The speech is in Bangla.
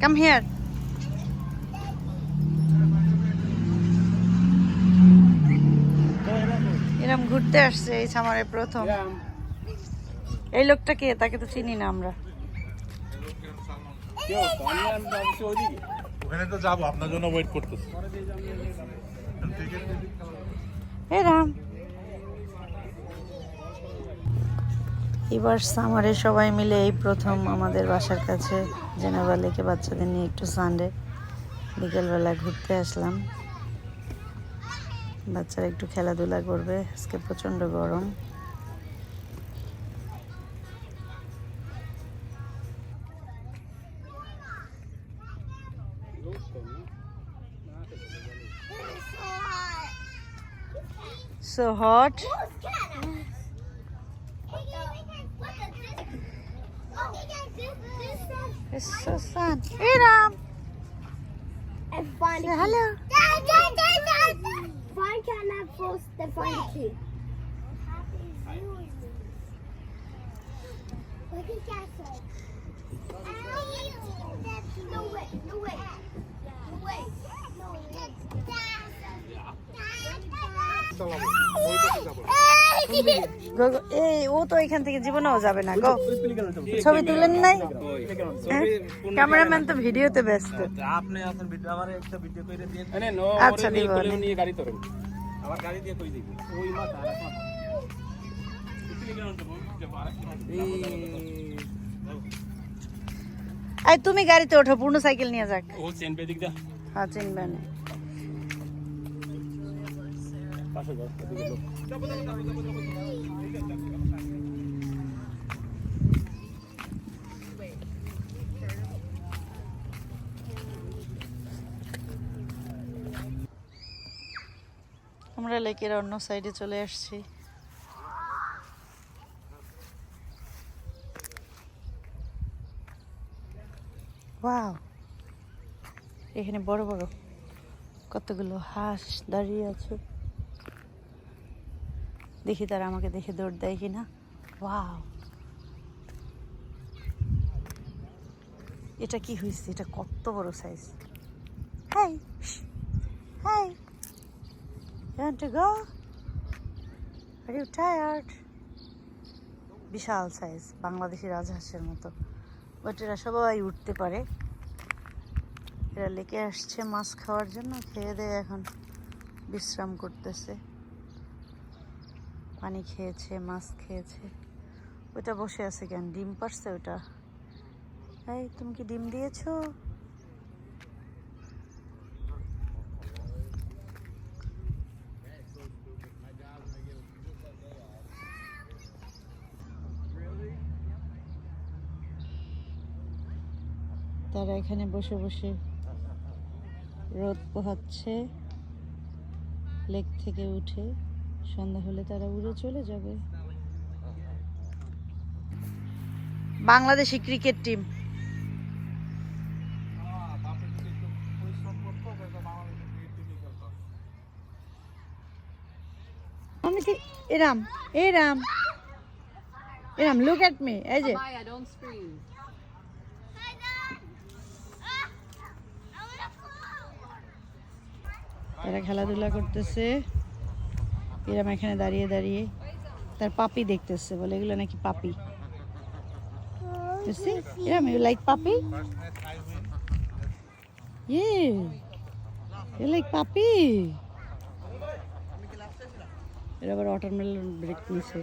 কাম হিয়ার এরম ঘুরতে আসছে এই সামারে প্রথম। এই লোকটা কে? তাকে তো চিনি না আমরা। ওখানে তো যাব আপনার জন্য ওয়েট করতেছি। এই রাম। এবার সামারে সবাই মিলে এই প্রথম আমাদের বাসার কাছে জেনেভা লেকে বাচ্চাদের নিয়ে একটু সানডে বিকেলবেলা ঘুরতে আসলাম বাচ্চারা একটু খেলাধুলা করবে, আজকে প্রচণ্ড গরম So hot. It's so sad. Hey, Ram. Say hello. Fun cannot post the fun key. What did that say? No way, no way, no way, no way. এই ও তো এখান থেকে জীবনেও যাবে না গো। ছবি তুলেন নাই? ক্যামেরাম্যান তো ভিডিওতে ব্যস্ত। আপনি আপনার ভিডিও আমার একটা ভিডিও করে দিয়ে আচ্ছা দিব নিয়ে গাড়ি তোরেন আবার গাড়ি দিয়ে কই দিবি ওই মাথা আর মাথা এই তুমি গাড়িতে ওঠো পূর্ণ সাইকেল নিয়ে যাক। ও চেন পে দা হ্যাঁ চিনবে না। পাশে আমরা লেকের অন্য সাইডে চলে আসছি। ওয়াও, এখানে বড় বড় কতগুলো হাঁস দাঁড়িয়ে আছে। দেখি তারা আমাকে দেখে দৌড় দেয় কিনা। ওয়াও এটা কি হয়েছে এটা কত বড় size hi hi want to go? You tired? বিশাল সাইজ বাংলাদেশি রাজহাঁসের মতো। বাট এরা সবাই উঠতে পারে। এরা লেকে আসছে মাছ খাওয়ার জন্য, খেয়ে দিয়ে এখন বিশ্রাম করতেছে। পানি খেয়েছে, মাছ খেয়েছে। ওইটা বসে আছে কেন? ডিম পারছে ওটা এই, তুমি কি ডিম দিয়েছ? তারা এখানে বসে বসে রোদ পোহাচ্ছে, লেক থেকে উঠে। সন্ধ্যা হলে তারা উড়ে চলে যাবে। Bangladeshi cricket team. এরাম এরাম। এরাম লুক এট মি এই যে. তারা খেলাধুলা করতেছে। এরম এখানে দাঁড়িয়ে দাঁড়িয়ে তার পাপি দেখতেছে বলে, এগুলো নাকি পাপি? এরম ইউ লাইক পাপি? ইয়ে ইউ লাইক পাপি। এরা আবার অটোমেল ব্রেক নিছে।